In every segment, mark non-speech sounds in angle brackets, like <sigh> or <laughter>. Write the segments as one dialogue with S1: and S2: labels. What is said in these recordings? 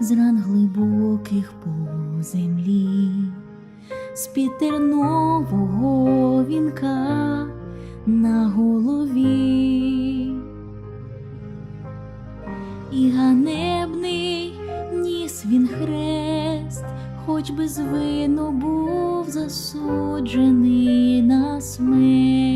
S1: з ран глибоких по землі, з під тернового вінка на голові. І ганебний ніс він хрест, хоч безвинно був засуджений на смерть.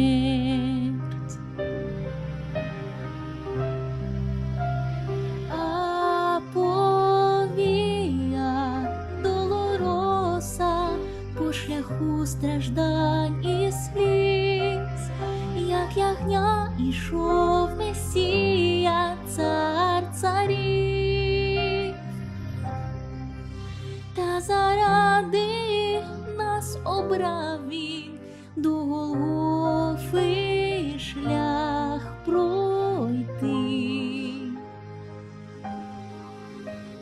S1: Ішов Месія, цар царів, та заради нас обрав він до Голгофи шлях пройти.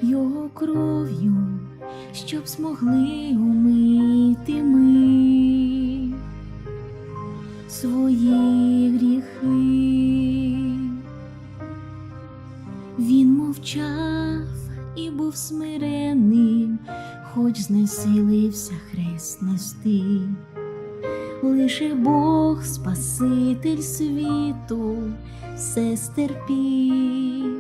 S1: Його кров'ю, щоб змогли умити ми свої був смиренним, хоч знесилився хрест нести. Лише Бог, Спаситель світу, все стерпів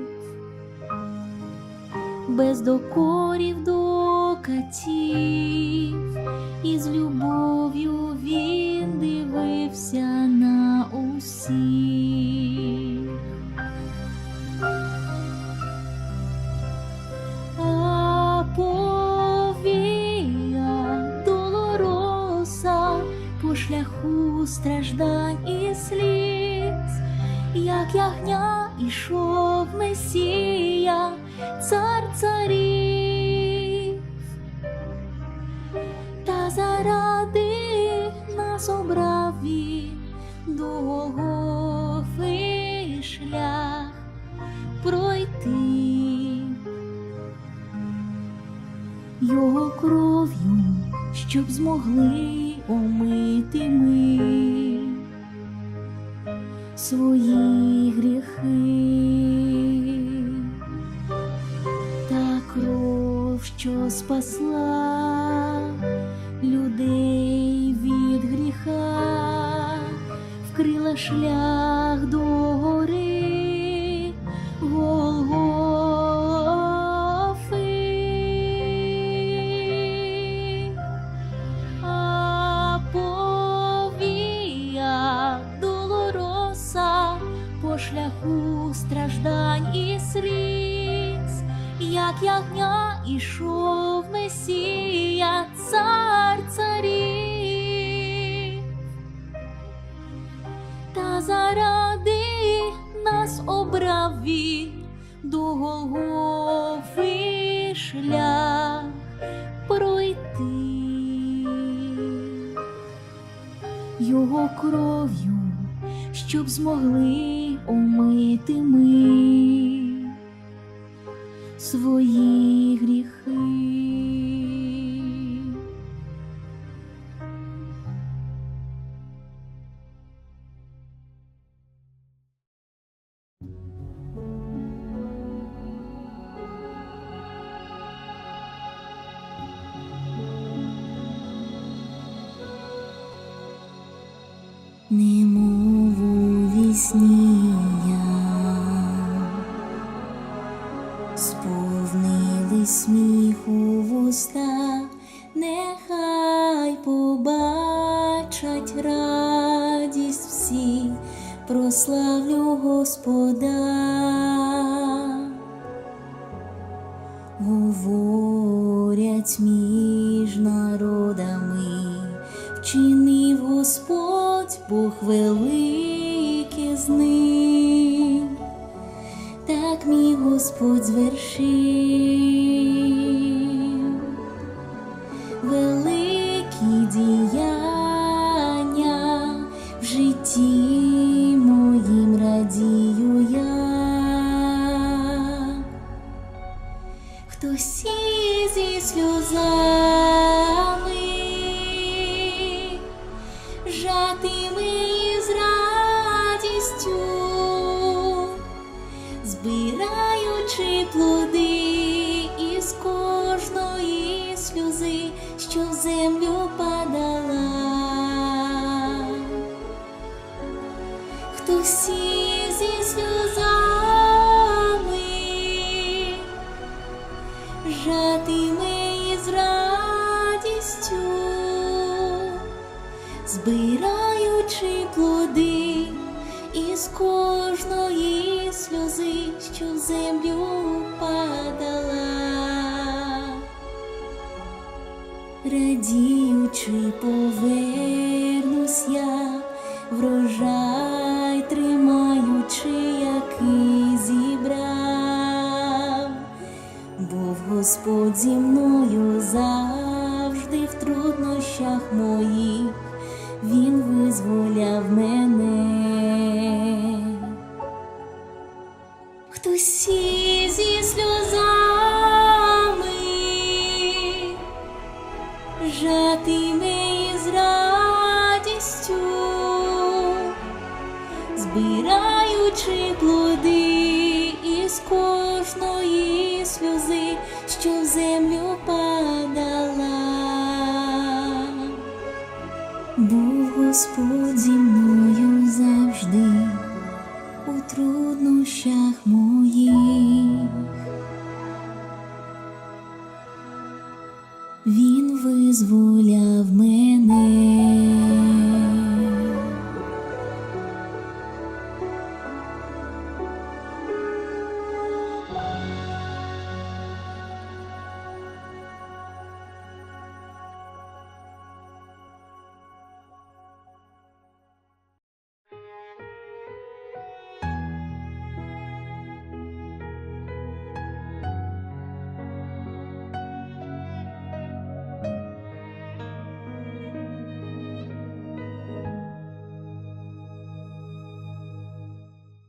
S1: без докорів до катів, і з любов'ю він дивився страждань і сліз, як ягня ішов Месія, цар царів, та заради нас обрав він до шлях пройти. Його кров'ю, щоб змогли омити ми свої гріхи, та кров, що спасла людей від гріха, вкрила шлях до обрав він до Голгофи шлях пройти. Його кров'ю, щоб змогли омити ми свої сповнили сміху вуста, нехай побачать радість всі, прославлю Господа. Говорять між народами, вчинив Господь Бог велике мій Господь звершив великі діяння в житті моїм радію я, хто сі зі сльозами. Радіючи, повернусь я, врожай тримаючи, який зібрав. Був Господь зі мною завжди в труднощах моїх, Він визволяв мене. Був Господь зі мною завжди у труднощах моїх.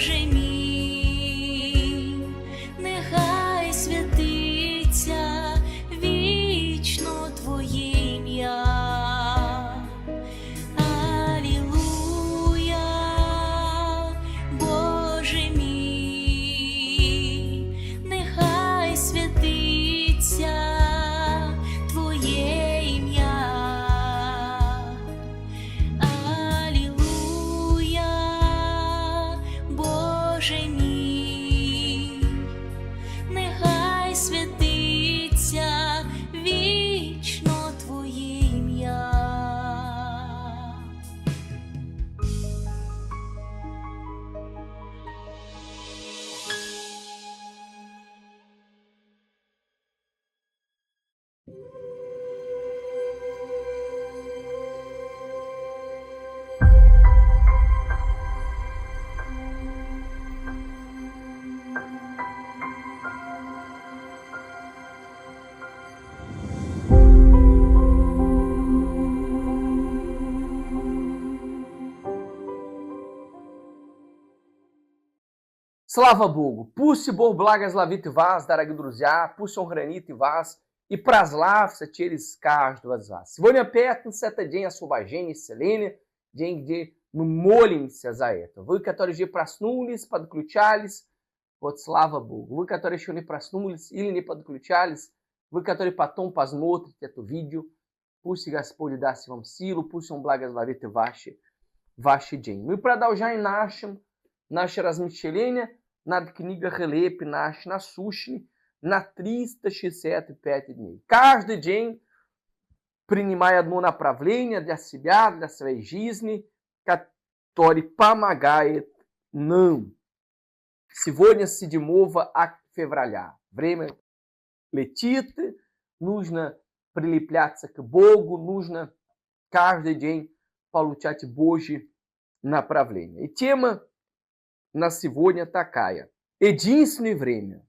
S1: Боже мій,
S2: Slava Bogo, pusti bor blagas lavit vas, darag druzia, pusti on e vas, e praslav se tires cars duas vas. Sivonia petan seta djen asubageni selene, djen de no molin se azaeta. Voi de prasnulis, padcluchalis, pot slava Bogu. Voi catorige oni prasnulis, ilini padcluchalis, voi catorige patom pasmotri, teto vídeo, pusti gaspoli dasi vam silo, pusti blagas lavit vache, vache djen. Noi pradal já em Nasham, Nasharas Michelinia над книгой Хелепи, наш насущный, на 365 дней. Каждый день принимая одно направление для себя, для своей жизни, который помогает нам. Сегодня 7 февраля. Время летит, нужно прилепляться к Богу, нужно каждый день получать Божье направление. И тема на сегодня такая. Единственное время.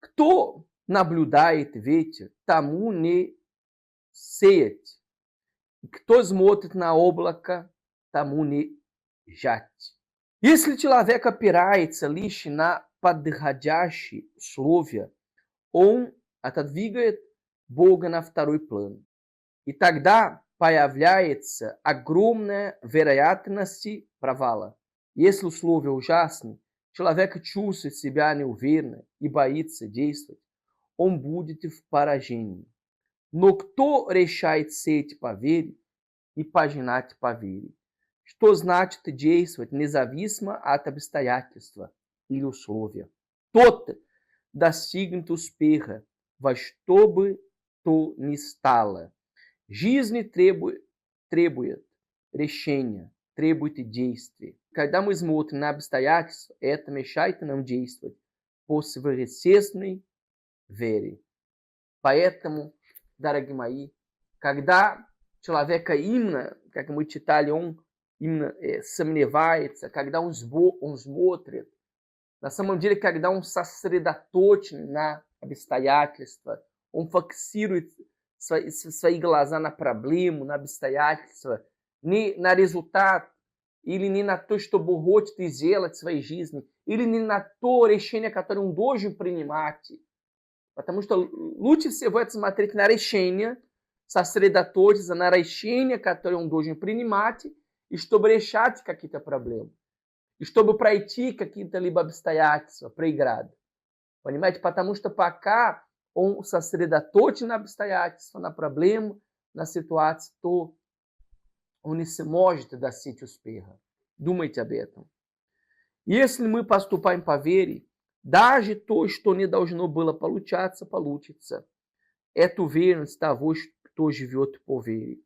S2: Кто наблюдает ветер, тому не сеять. Кто смотрит на облако, тому не жать. Если человек опирается лишь на подходящие условия, он отодвигает Бога на второй план. И тогда появляется огромная вероятность провала. Если условия ужасны, человек чувствует себя неуверенно и боится действовать, он будет в поражении. Но кто решает сеять по вере и пожинать по вере? Что значит действовать независимо от обстоятельства или условия? Тот достигнет успеха во что бы то ни стало. Жизнь требует, требует решения, требует действий. Когда мы смотрим на обстоятельства, это мешает нам действовать по сверхъестественной вере. Поэтому дорогие мои, когда человека именно, как мы читали, он именно э, сомневается, когда он, он смотрит, на самом деле, когда он сосредоточен на обстоятельства, он фокусирует свои, свои глаза на проблему, на обстоятельства, не на результат, или не на то, что Бог хочет сделать в своей жизни, или не на то решение, которое он должен принимать. Потому что лучше всего это смотреть на решение, сосредоточиться на решение, которое он должен принимать, и чтобы решать какие-то проблемы. И чтобы пройти какие-то либо обстоятельства, преграды. Понимаете? Потому что пока он сосредоточен на обстоятельства, на проблему, на ситуацию, то он не сможет достичь успеха. Думайте об этом. Если мы поступаем по вере, Даже то, что не должно было получаться, получится. Это уверенность того, кто живет по вере.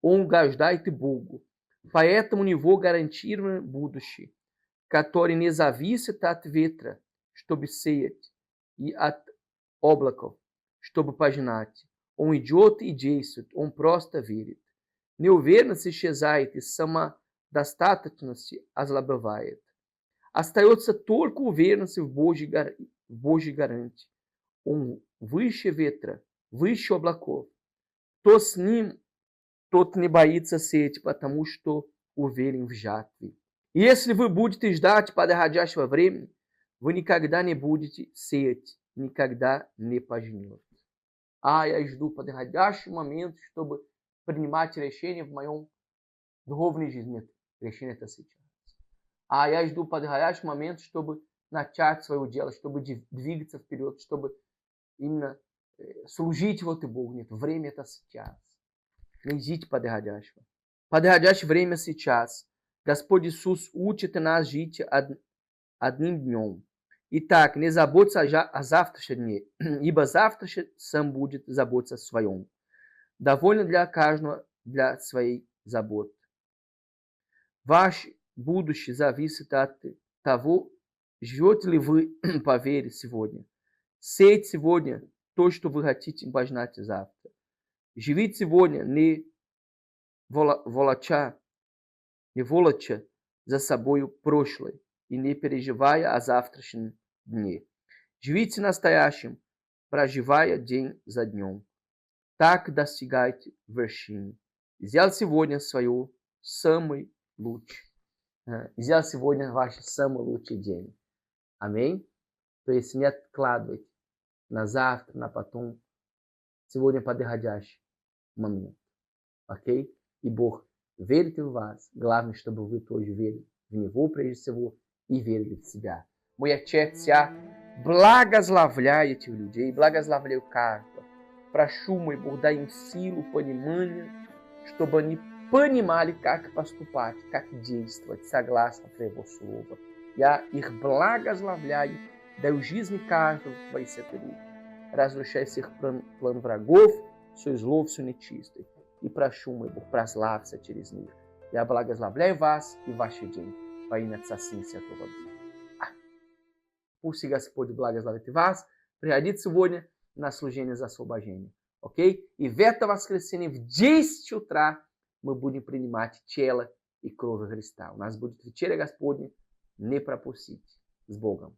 S2: Он гождает Богу. Поэтому него гарантировано будущее, которое не зависит от ветра, чтобы сеять, и от облаков, чтобы пожинать. Он идет и действует, он просто верит. Неуверенность исчезает, и самодостаточность ослабевает. Остается только уверенность в Божьей, в Божьей гарантии. Он выше ветра, выше облаков. Кто с ним, тот не боится сеять, потому что уверен в жатве. И если вы будете ждать подходящего времени, вы никогда не будете сеять, никогда не пожнете. А я жду подходящий момент, чтобы принимать решение в моем духовной жизни. Решение это сейчас. А я жду подходящий момент, чтобы начать свое дело, чтобы двигаться вперед, чтобы именно э, служить вот и Богу. Нет, время это сейчас. Не ждите подходящего. Подходящее время сейчас. Господь Иисус учит нас жить од, одним днем. Итак, не заботься о завтрашнем дне, <clears throat> ибо завтрашний сам будет заботиться о своем. Довольно для каждого для своей заботы. Ваш будущее зависит от того, живете ли вы <clears throat> по вере сегодня. Сейте сегодня то, что вы хотите пожинать завтра. Живите сегодня, не волоча, не волоча за собой прошлое и не переживая о завтрашнем дне. Живите настоящим, проживая день за днем. Так достигайте вершины. Сделайте сегодня свою самый лучший. Взял сегодня ваш самый лучший день. Аминь. То есть не откладывайте на завтра, на потом. Сегодня подходящий момент. Окей? И Бог верит в вас. Главное, чтобы вы тоже верили в Него прежде всего и верили в себя. Мой Отец, я благословляю этих людей, благословляю каждого. Прошу, мой Бог, дай им силу, понимание, чтобы они понимали, как поступать, как действовать согласно Твоего Слова. Я их благословляю, даю жизни каждому в Твоей сатане. Разрушай всех план, план врагов, все зло, все нечистое. И прошу, мой Бог, прославься через них. Я благословляю вас и ваш день во имя Отца, Сына и Святого Духа. Пусть Господь благословит вас. Приходите сегодня На служение за освобождение. Окей? И в это воскресенье в 10 утра мы будем принимать тело и кровь Христа. У нас будет вечеря Господня. Не пропустите. С Богом.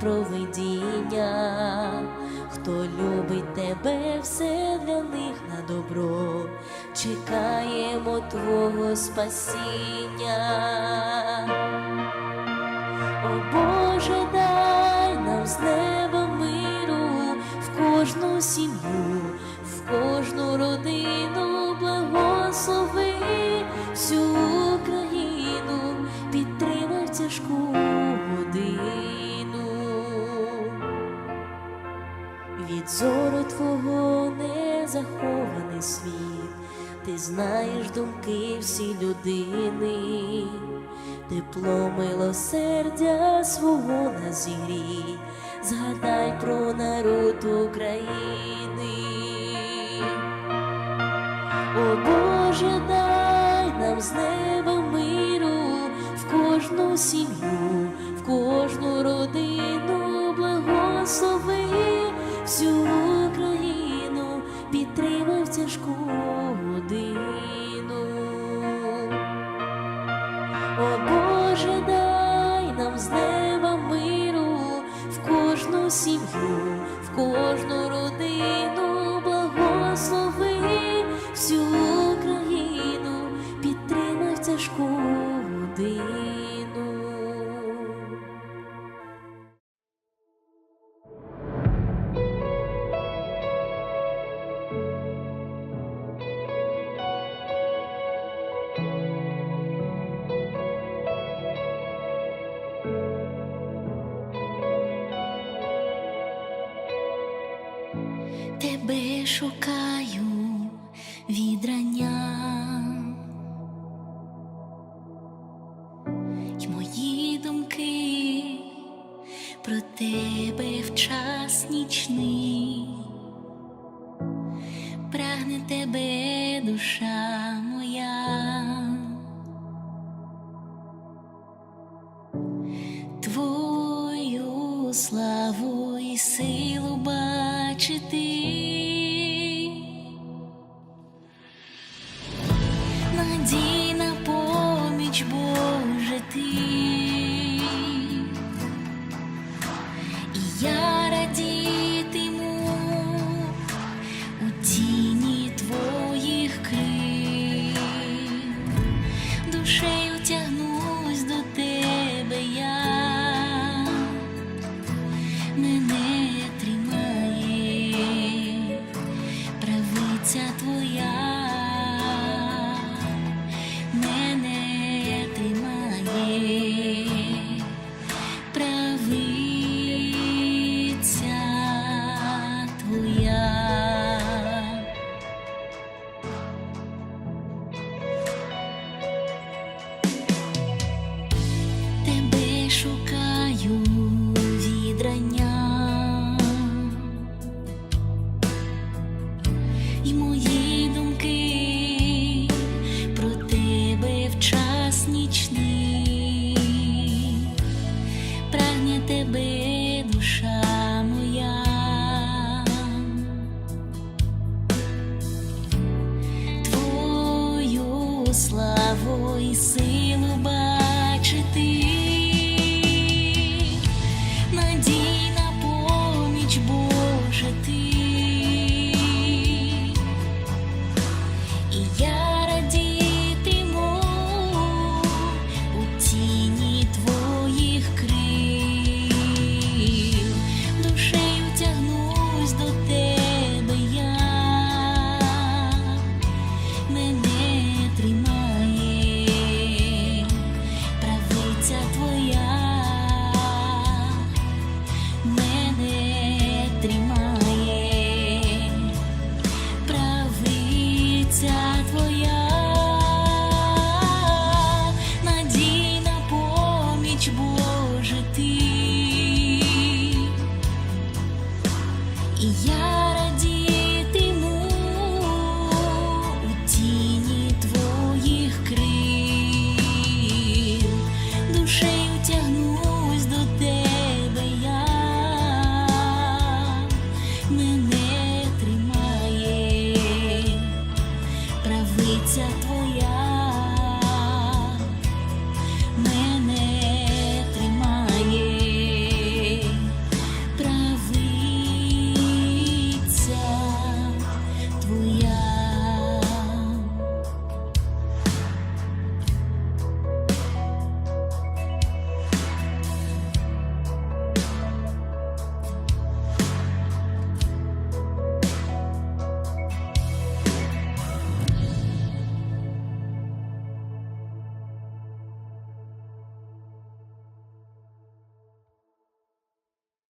S1: Провидіння. Хто любить тебе, все для них на добро, чекаємо Твого спасіння. О Боже, дай нам з неба миру в кожну сім'ю, в кожну родину зору Твого не захований світ, ти знаєш думки всі людини, тепло милосердя свого на зігрій, згадай про народ України.